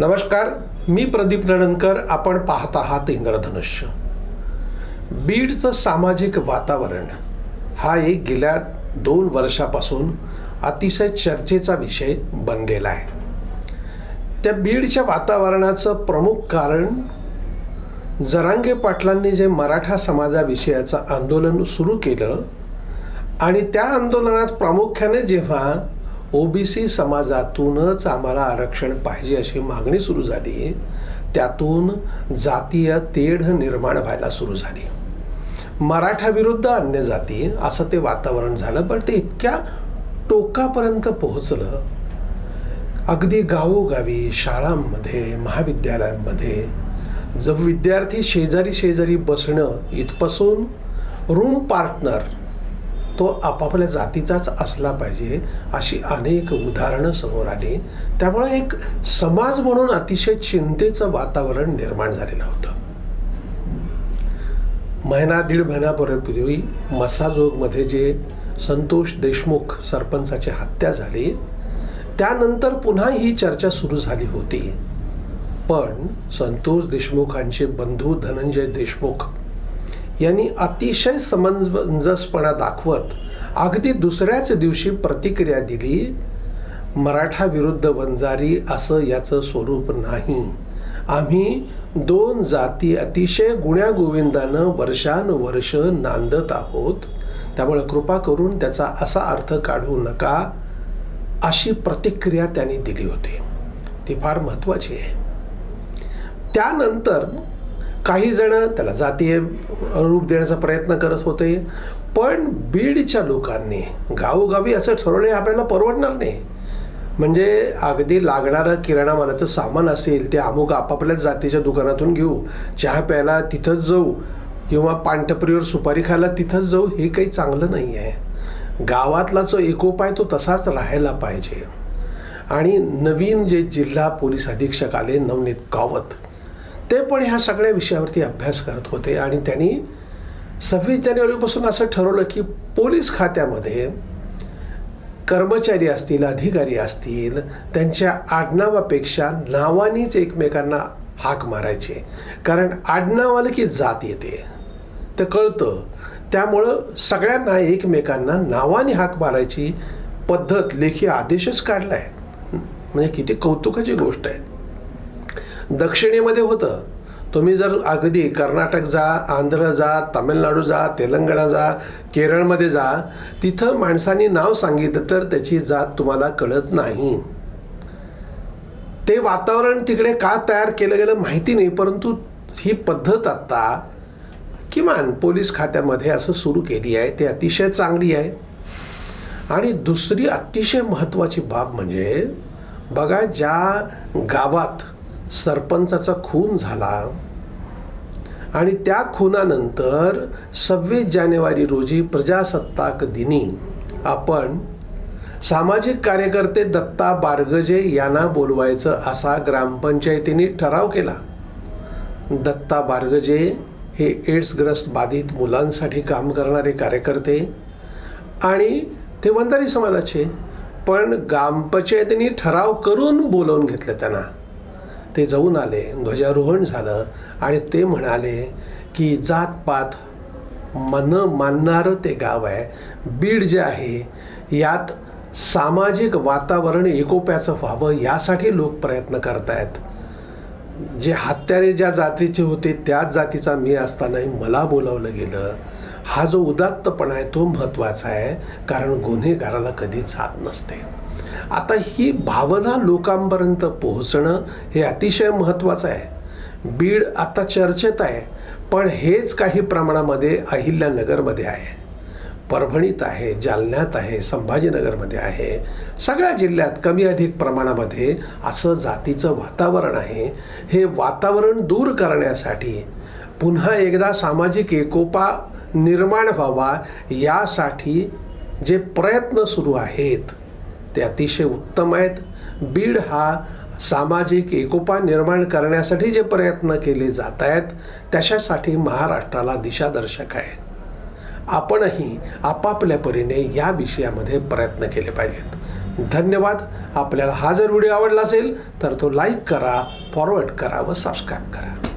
नमस्कार मी प्रदीप नणनकर आपण पाहत आहात इंद्रधनुष्य. बीडचं सामाजिक वातावरण हा एक गेल्या दोन वर्षापासून अतिशय चर्चेचा विषय बनलेला आहे. त्या बीडच्या वातावरणाचं प्रमुख कारण जरांगे पाटलांनी जे मराठा समाजाविषयाचं आंदोलन सुरू केलं आणि त्या आंदोलनात प्रामुख्याने जेव्हा ओबीसी समाजातूनच आम्हाला आरक्षण पाहिजे अशी मागणी सुरू झाली. त्यातून जातीय तेढ निर्माण व्हायला सुरू झाली. मराठा विरुद्ध अन्य जाती असं ते वातावरण झालं पण ते इतक्या टोकापर्यंत पोहोचलं. अगदी गावोगावी शाळांमध्ये महाविद्यालयांमध्ये जर विद्यार्थी शेजारी शेजारी बसणं इथपासून रूम पार्टनर तो आपापल्या जातीचाच असला पाहिजे अशी अनेक उदाहरणं समोर आली. त्यामुळे एक समाज म्हणून अतिशय चिंतेचं वातावरण निर्माण झालेलं होतं. महिना दीड महिन्यापूर्वी मसाजोगमध्ये जे संतोष देशमुख सरपंचाची हत्या झाली त्यानंतर पुन्हा ही चर्चा सुरू झाली होती. पण संतोष देशमुखांचे बंधू धनंजय देशमुख यांनी अतिशय समंजसपणा दाखवत अगदी दुसऱ्याच दिवशी प्रतिक्रिया दिली मराठा विरुद्ध वंजारी असं याचं स्वरूप नाही. आम्ही दोन जाती अतिशय गुण्यागोविंदानं वर्षानुवर्ष नांदत आहोत. त्यामुळे कृपा करून त्याचा असा अर्थ काढू नका अशी प्रतिक्रिया त्यांनी दिली होती. ती फार महत्त्वाची आहे. त्यानंतर काही जण त्याला जातीय रूप देण्याचा प्रयत्न करत होते पण बीडच्या लोकांनी गावोगावी असं ठरवणे आपल्याला परवडणार नाही. म्हणजे अगदी लागणारं किराणा मालाचं सामान असेल ते अमुक आपापल्याच जातीच्या दुकानातून घेऊ चहा प्यायला तिथंच जाऊ किंवा पानटपरीवर सुपारी खायला तिथंच जाऊ हे काही चांगलं नाही आहे गावातला जो एकोप आहे तो तसाच राहायला पाहिजे. आणि नवीन जे जिल्हा पोलीस अधीक्षक आले नवनीत कावत ते पण ह्या सगळ्या विषयावरती अभ्यास करत होते आणि त्यांनी सव्वीस जानेवारीपासून असं ठरवलं की पोलीस खात्यामध्ये कर्मचारी असतील अधिकारी असतील त्यांच्या आडनावापेक्षा नावानीच एकमेकांना हाक मारायचे. कारण आडनाव आलं की जात येते. तर कळतं. त्यामुळं सगळ्यांना एकमेकांना नावाने हाक मारायची पद्धत लेखी आदेशच काढला आहे म्हणजे किती कौतुकाची गोष्ट आहे. दक्षिणेमध्ये होतं. तुम्ही जर अगदी कर्नाटक जा आंध्र जा तामिळनाडू जा तेलंगणा जा केरळमध्ये जा तिथं माणसांनी नाव सांगितलं तर त्याची जात तुम्हाला कळत नाही. ते वातावरण तिकडे का तयार केलं गेलं माहिती नाही परंतु ही पद्धत आत्ता किमान पोलीस खात्यामध्ये असं सुरू केली आहे. ते अतिशय चांगली आहे. आणि दुसरी अतिशय महत्त्वाची बाब म्हणजे बघा ज्या गावात सरपंचाचा खून झाला. आणि त्या खुनानंतर सव्वीस जानेवारी रोजी प्रजासत्ताक दिनी आपण सामाजिक कार्यकर्ते दत्ता बारगजे यांना बोलवायचं असा ग्रामपंचायतीने ठराव केला. दत्ता बारगजे हे एड्सग्रस्त बाधित मुलांसाठी काम करणारे कार्यकर्ते आणि ते वंदारी समाजाचे पण ग्रामपंचायतीने ठराव करून बोलवून घेतलं त्यांना. ते जाऊन आले. ध्वजारोहण झालं आणि ते म्हणाले की जातपात मन मानणारं ते गाव आहे. बीड जे आहे यात सामाजिक वातावरण एकोप्याचं व्हावं यासाठी लोक प्रयत्न करतायत. जे हत्यारे ज्या जातीचे होते त्याच जातीचा मी असतानाही मला बोलावलं गेलं. हा जो उदात्तपणा आहे तो महत्त्वाचा आहे कारण गुन्हेगाराला कधीच जात नसते. आता ही भावना लोकांपर्यंत पोहोचणं हे अतिशय महत्त्वाचं आहे. बीड आता चर्चेत आहे पण हेच काही प्रमाणामध्ये अहिल्यानगरमध्ये आहे. परभणीत आहे जालन्यात आहे संभाजीनगरमध्ये आहे. सगळ्या जिल्ह्यात कमी अधिक प्रमाणामध्ये असं जातीचं वातावरण आहे. हे वातावरण दूर करण्यासाठी पुन्हा एकदा सामाजिक एकोपा निर्माण व्हावा यासाठी जे प्रयत्न सुरू आहेत ते अतिशय उत्तम आहेत. बीड हा सामाजिक एकोपा निर्माण करण्यासाठी जे प्रयत्न केले जात आहेत त्याच्यासाठी महाराष्ट्राला दिशादर्शक आहे आपणही आपापल्या परीने या विषयामध्ये प्रयत्न केले पाहिजेत. धन्यवाद. आपल्याला हा जर व्हिडिओ आवडला असेल तर तो लाईक करा फॉरवर्ड करा व सबस्क्राईब करा.